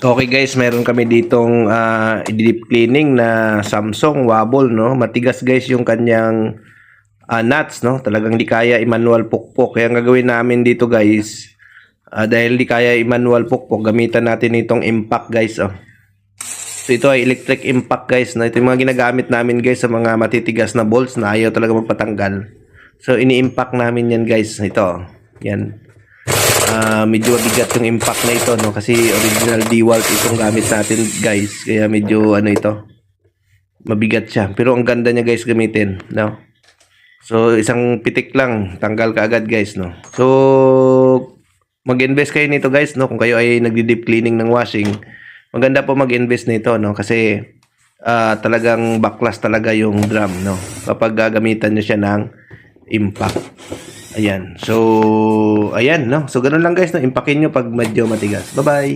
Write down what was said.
Okay guys, meron kami ditong ah, deep cleaning na Samsung wobble no. Matigas guys yung kanyang ah, nuts no. Talagang di kaya i-manual pukpok. Kaya ang gagawin namin dito guys, ah, dahil di kaya i-manual pukpok, gamitan natin itong impact guys oh. So ito ay electric impact guys no. Ito yung mga ginagamit namin guys sa mga matitigas na bolts na ayaw talaga magpatanggal. So ini-impact namin yan guys. Ito. Yan. Ah, medyo mabigat yung impact na ito no? Kasi original DeWalt itong gamit natin guys. Kaya medyo ano ito mabigat siya. Pero ang ganda niya guys gamitin no? So isang pitik lang. Tanggal ka agad guys no? So mag-invest kayo nito guys no? Kung kayo ay nagdi-deep cleaning ng washing maganda po mag-invest nito no? Kasi ah, talagang backlash talaga yung drum no? Kapag gagamitan niyo siya ng impact Ayan. So, ayan, no? So, ganun lang guys, no? Impakin nyo pag medyo matigas. Bye-bye!